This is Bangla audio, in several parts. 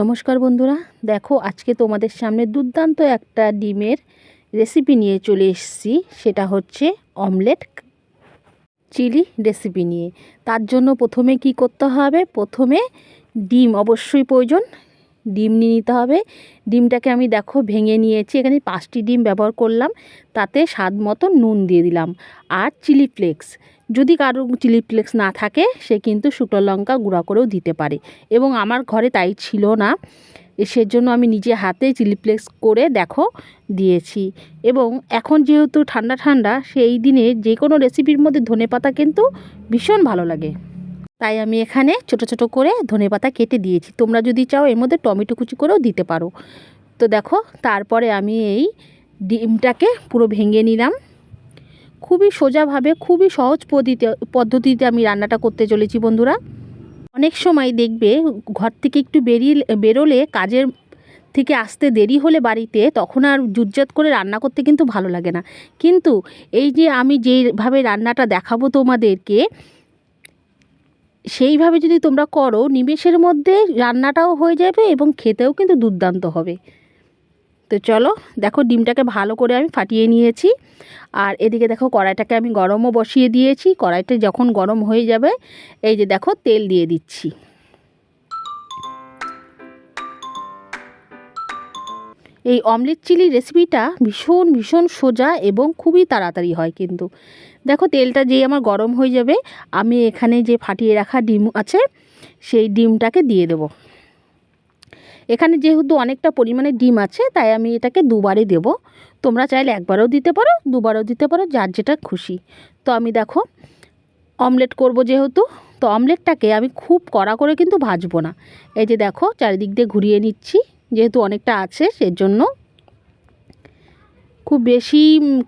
নমস্কার বন্ধুরা, দেখো আজকে তোমাদের সামনে দুর্দান্ত একটা ডিমের রেসিপি নিয়ে চলে এসেছি, সেটা হচ্ছে অমলেট চিলি রেসিপি নিয়ে। তার জন্য প্রথমে কি করতে হবে? প্রথমে ডিম অবশ্যই প্রয়োজন ডিম নিয়ে নিতে হবে। ডিমটাকে আমি দেখো ভেঙে নিয়েছি, এখানে পাঁচটি ডিম ব্যবহার করলাম। তাতে স্বাদ মতো নুন দিয়ে দিলাম। আর চিলি ফ্লেক্স, যদি কারও চিলি ফ্লেক্স না থাকে, সে কিন্তু শুকনো লঙ্কা গুঁড়া করেও দিতে পারে। এবং আমার ঘরে তাই ছিল না। সেজন্য আমি নিজে হাতে চিলি ফ্লেক্স করে দেখো দিয়েছি। এবং এখন যেহেতু ঠান্ডা ঠান্ডা, সেই দিনে যে কোনো রেসিপির মধ্যে ধনে পাতা কিন্তু ভীষণ ভালো লাগে। তাই আমি এখানে ছোট ছোট করে ধনে পাতা কেটে দিয়েছি। তোমরা যদি চাও এর মধ্যে টমেটো কুচি করেও দিতে পারো। তো দেখো, তারপরে আমি এই ডিমটাকে পুরো ভেঙে নিলাম। খুবই সোজাভাবে, খুবই সহজ পদ্ধতিতে পদ্ধতিতে আমি রান্নাটা করতে চলেছি বন্ধুরা। অনেক সময় দেখবে ঘর থেকে একটু বেরিয়ে বেরোলে কাজের থেকে আসতে দেরি হলে বাড়িতে তখন আর জুজ্জাত করে রান্না করতে কিন্তু ভালো লাগে না। কিন্তু এই যে আমি যেইভাবে রান্নাটা দেখাবো তোমাদেরকে সেইভাবে যদি তোমরা করো, নিমেষের মধ্যে রান্নাটাও হয়ে যাবে এবং খেতেও কিন্তু দুর্দান্ত হবে। তো চলো, দেখো ডিমটাকে ভালো করে আমি ফাটিয়ে নিয়েছি। আর এদিকে দেখো কড়াইটাকে আমি গরমও বসিয়ে দিয়েছি। কড়াইটা যখন গরম হয়ে যাবে, এই যে দেখো তেল দিয়ে দিচ্ছি। এই অমলেট চিলি রেসিপিটা ভীষণ ভীষণ সোজা এবং খুবই তাড়াতাড়ি হয় কিন্তু। দেখো তেলটা যেই আমার গরম হয়ে যাবে, আমি এখানে যে ফাটিয়ে রাখা ডিম আছে, সেই ডিমটাকে দিয়ে দেবো। এখানে যেহেতু অনেকটা পরিমাণে ডিম আছে, তাই আমি এটাকে দুবারে দেব। তোমরা চাইলে একবারও দিতে পারো, দুবারও দিতে পারো, যার যেটা খুশি। তো আমি দেখো, অমলেট করব যেহেতু, তো অমলেটটাকে আমি খুব কড়া করে কিন্তু ভাজবো না। এই যে দেখো, চারিদিক দিয়ে ঘুরিয়ে নিচ্ছি, যেহেতু অনেকটা আছে, সেজন্য খুব বেশি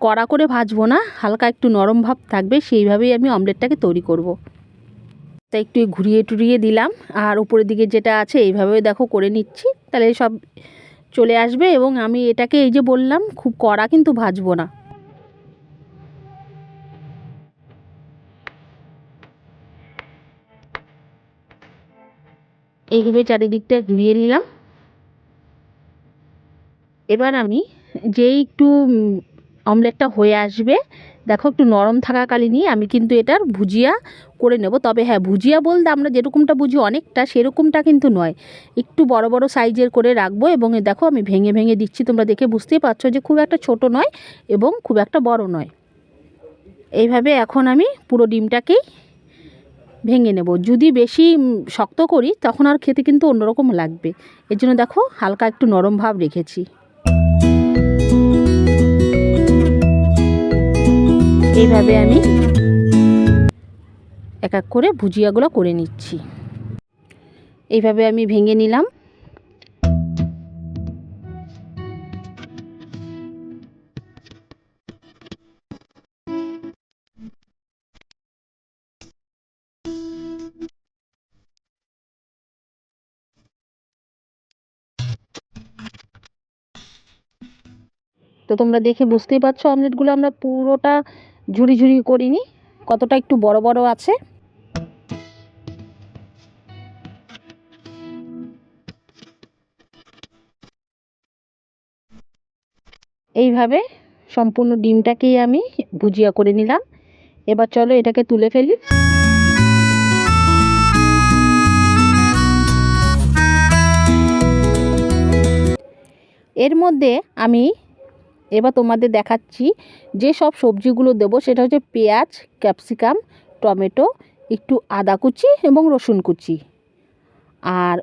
কড়া করে ভাজবো না, হালকা একটু নরম ভাব থাকবে, সেইভাবেই আমি অমলেটটাকে তৈরি করব। তাই একটু ঘুরিয়ে টুরিয়ে দিলাম, আর উপরের দিকে যেটা আছে এইভাবে দেখো করে নিচ্ছি, তাহলে সব চলে আসবে এবং আমি এটাকে এই যে বললাম, খুব কড়া কিন্তু ভাজবো না এইভাবে চারিদিকটা ঘুরিয়ে নিলাম এবার আমি যেই একটু অমলেটটা হয়ে আসবে, দেখো একটু নরম থাকাকালীনই আমি কিন্তু এটার ভুজিয়া করে নেব। তবে হ্যাঁ ভুজিয়া বলতে আমরা যেরকমটা বুঝি অনেকটা, সেরকমটা কিন্তু নয়। একটু বড় বড় সাইজের করে রাখব এবং দেখো আমি ভেঙে ভেঙে দিচ্ছি। তোমরা দেখে বুঝতেই পারছ যে খুব একটা ছোট নয় এবং খুব একটা বড় নয়। এইভাবে এখন আমি পুরো ডিমটাকেই ভেঙে নেব। যদি বেশি শক্ত করি, তখন আর খেতে কিন্তু অন্যরকম লাগবে। এর জন্য দেখো হালকা একটু নরম ভাব রেখেছি। এইভাবে আমি এক এক করে ভুজিয়াগুলো করে নিচ্ছি। এইভাবে আমি ভেঙে নিলাম। তো তোমরা দেখে বুঝতেই পারছ অমলেটগুলো আমরা পুরোটা ঝুড়ি ঝুড়ি করিনি, কতটা একটু বড় বড় আছে। এইভাবে সম্পূর্ণ ডিমটাকেই আমি ভুজিয়া করে নিলাম। এবার চলো এটাকে তুলে ফেলি। এর মধ্যে আমি এবার তোমাদের দেখাচ্ছি যে সব সবজিগুলো দেবো। সেটা হচ্ছে পেঁয়াজ, ক্যাপসিকাম, টমেটো, একটু আদা কুচি এবং রসুন কুচি। আর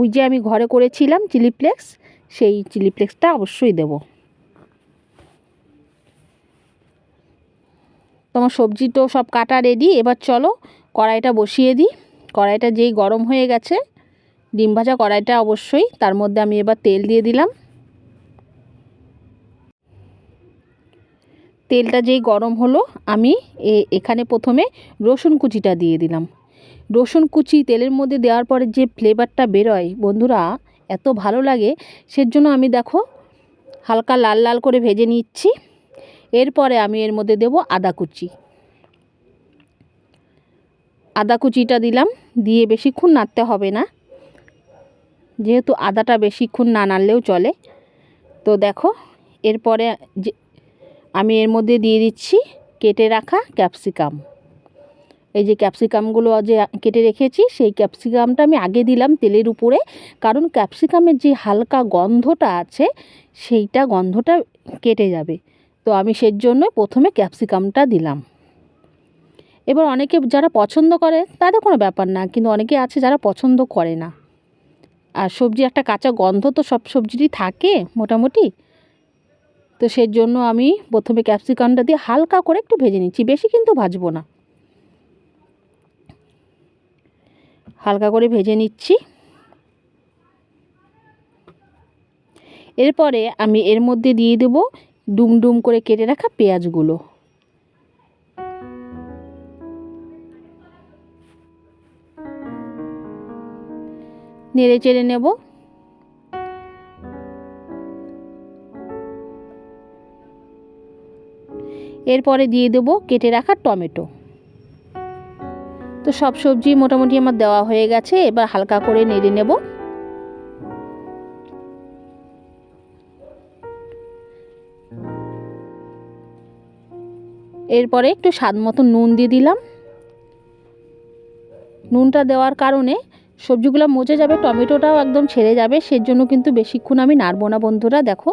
ওই যে আমি ঘরে করেছিলাম চিলি ফ্লেক্স, সেই চিলি ফ্লেক্সটা অবশ্যই দেব। তোমার সবজি তো সব কাটা রেডি এবার চলো কড়াইটা বসিয়ে দিই। কড়াইটা যেই গরম হয়ে গেছে, ডিম ভাজা কড়াইটা অবশ্যই, তার মধ্যে আমি এবার তেল দিয়ে দিলাম। তেলটা যেই গরম হলো, আমি এখানে প্রথমে রসুন কুচিটা দিয়ে দিলাম। রসুন কুচি তেলের মধ্যে দেওয়ার পরে যে ফ্লেভারটা বেরোয়, বন্ধুরা, এত ভালো লাগে, সেজন্য আমি দেখো হালকা লাল লাল করে ভেজে নিচ্ছি। এরপরে আমি এর মধ্যে দেব আদা কুচি। আদা কুচিটা দিলাম, দিয়ে বেশিক্ষণ নাড়তে হবে না। যেহেতু আদাটা বেশিক্ষণ না নাড়লেও চলে। তো দেখো, এরপরে যে আমি এর মধ্যে দিয়ে দিচ্ছি কেটে রাখা ক্যাপসিকাম। এই যে ক্যাপসিকামগুলো যে কেটে রেখেছি, সেই ক্যাপসিকামটা আমি আগে দিলাম তেলের উপরে, কারণ ক্যাপসিকামের যে হালকা গন্ধটা আছে, সেইটা গন্ধটা কেটে যাবে। তো আমি সেই জন্য প্রথমে ক্যাপসিকামটা দিলাম। এবার অনেকে যারা পছন্দ করে, তাদের কোনো ব্যাপার না, কিন্তু অনেকে আছে যারা পছন্দ করে না। আর সবজি একটা কাঁচা গন্ধ তো সব সবজিরই থাকে, মোটামুটি। তো সেই জন্য আমি প্রথমে ক্যাপসিকামটা দিয়ে হালকা করে একটু ভেজে নিচ্ছি, বেশি কিন্তু ভাজবো না। হালকা করে ভেজে নিচ্ছি। এরপরে আমি এর মধ্যে দিয়ে দেবো ডুম ডুম করে কেটে রাখা পেঁয়াজগুলো। নেড়ে চেড়ে নেব। এরপরে দিয়ে দেব কেটে রাখা টমেটো। তো সব সবজি মোটামুটি আমার দেওয়া হয়ে গেছে, এবার হালকা করে নেড়ে নেব। এরপরে একটু স্বাদ মতো নুন দিয়ে দিলাম। নুনটা দেওয়ার কারণে সবজিগুলো মজে যাবে, টমেটোটাও একদম ছেড়ে যাবে, সেজন্য কিন্তু বেশিক্ষণ আমি নাড়বো না বন্ধুরা, দেখো।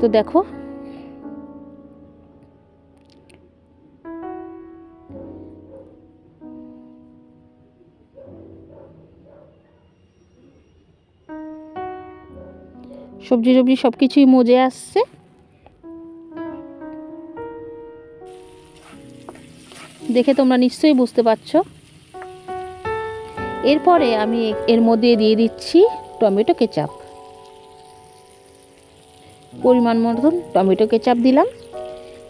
তো দেখো। সবজি টবজি সব কিছুই মজে আসছে। দেখে তোমরা নিশ্চয়ই বুঝতে পারছ। এরপরে আমি এর মধ্যে দিয়ে দিচ্ছি টমেটো কেচাপ। পরিমাণ মতন টমেটো কেচাপ দিলাম।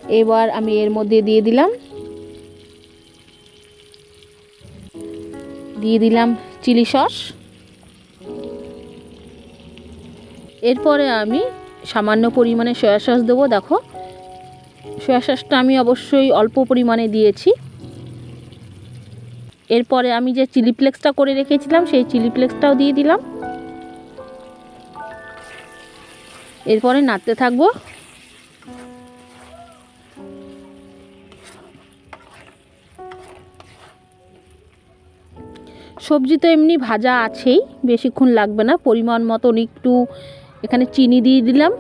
এবার আমি এর মধ্যে দিয়ে দিলাম। দিয়ে দিলাম চিলি সস। এরপরে আমি সামান্য পরিমাণে সয়া সস দেবো, দেখো। সয়া সসটা আমি অবশ্যই অল্প পরিমাণে দিয়েছি। এরপরে আমি যে চিলি ফ্লেক্সটা করে রেখেছিলাম, সেই চিলি ফ্লেক্সটাও দিয়ে দিলাম। এরপরে নাড়তে থাকব। সবজি তো এমনি ভাজা আছেই, বেশিক্ষণ লাগবে না, পরিমাণ মতন একটু এখানে চিনি দিয়ে দিলাম।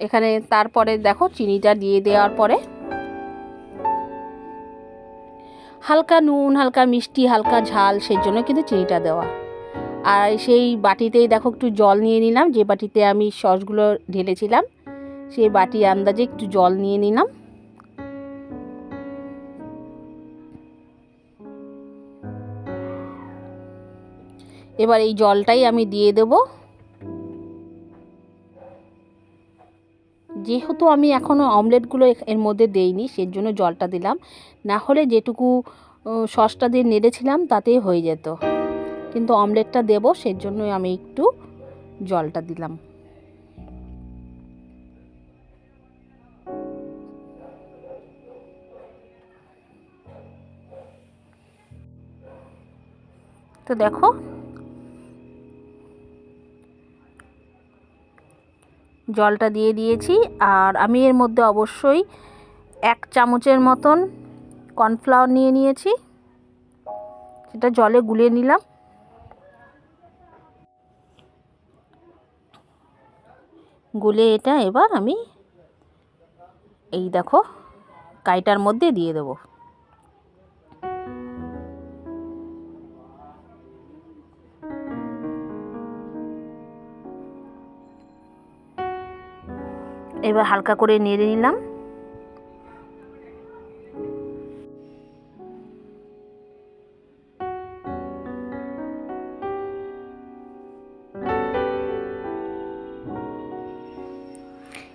এখানে তারপরে দেখো চিনিটা দিয়ে দেওয়ার পরে হালকা নুন, হালকা মিষ্টি, হালকা ঝাল, সেই জন্য কিন্তু চিনিটা দেওয়া। আর সেই বাটিতেই দেখো একটু জল নিয়ে নিলাম। যে বাটিতে আমি সসগুলো ঢেলেছিলাম সেই বাটি আন্দাজে একটু জল নিয়ে নিলাম। এবার এই জলটাই আমি দিয়ে দেব। যেহেতু আমি এখনও অমলেটগুলো এর মধ্যে দেইনি সেই জন্য জলটা দিলাম। না হলে যেটুকু সসটা দিয়ে নেড়েছিলাম, তাতেই হয়ে যেত। কিন্তু অমলেটটা দেবো সেই জন্যই আমি একটু জলটা দিলাম। তো দেখো, জলটা দিয়ে দিয়েছি, আর আমি এর মধ্যে অবশ্যই এক চামচের মতন কর্নফ্লাওয়ার নিয়ে নিয়েছি। সেটা জলে গুলিয়ে নিলাম। গুলে এটা এবার আমি এই দেখো কাইটার মধ্যে দিয়ে দেবো। এবার হালকা করে নেড়ে নিলাম।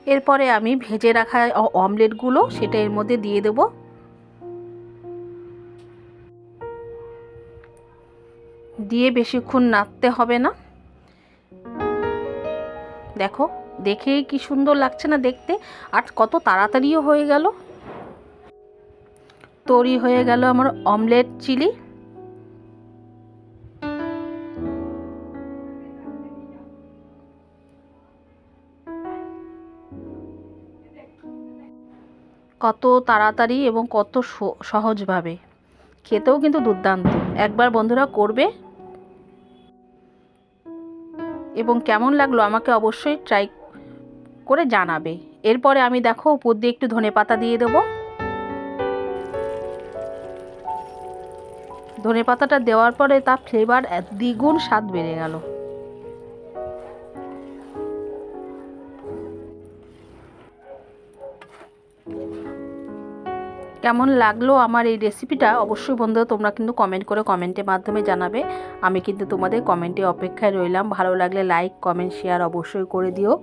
এরপরে আমি ভেজে রাখা অমলেটগুলো সেটা এর মধ্যে দিয়ে দেব। দিয়ে বেশিক্ষণ নাড়তে হবে না। দেখো দেখে কি সুন্দর লাগছে না দেখতে, আর কত তাড়াতাড়িও হয়ে গেল। তৈরি হয়ে গেল আমার অমলেট চিলি। কত তাড়াতাড়ি এবং কত সহজভাবে। খেতেও কিন্তু দুর্দান্ত। একবার বন্ধুরা করবে? এবং কেমন লাগল আমাকে অবশ্যই ট্রাই করে জানাবে। এরপরে আমি দেখো উপর দিয়ে একটু ধনে পাতা দিয়ে দেবো। ধনে পাতাটা দেওয়ার পরে তার ফ্লেভার দ্বিগুণ স্বাদ বেড়ে গেল। কেমন লাগল আমার এই রেসিপিটা অবশ্যই বন্ধুরা তোমরা কিন্তু কমেন্ট করে কমেন্টের মাধ্যমে জানাবে। আমি কিন্তু তোমাদের কমেন্টে অপেক্ষায় রইলাম। ভালো লাগলে লাইক কমেন্ট শেয়ার অবশ্যই করে দিও।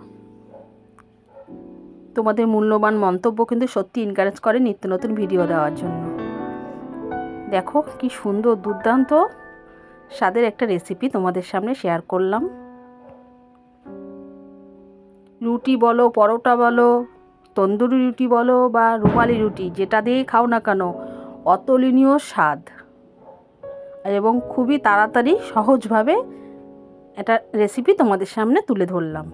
তোমাদের মূল্যবান মন্তব্য কিন্তু সত্যি এনকারেজ করে নিত্য নতুন ভিডিও দেওয়ার জন্য। দেখো কি সুন্দর, দুর্দান্ত স্বাদের একটা রেসিপি তোমাদের সামনে শেয়ার করলাম। রুটি বলো, পরোটা বলো তন্দুরি রুটি বলো বা রুমালি রুটি, যেটা দিয়েই খাও না কেন, অতুলনীয় স্বাদ। এবং খুবই তাড়াতাড়ি সহজভাবে এটা রেসিপি তোমাদের সামনে তুলে ধরলাম।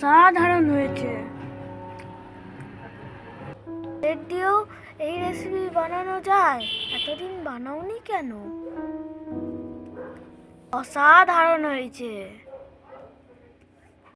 অসাধারণ হয়েছে। এর দিয়েও এই রেসিপি বানানো যায়? এতদিন বানাওনি কেন? অসাধারণ হয়েছে।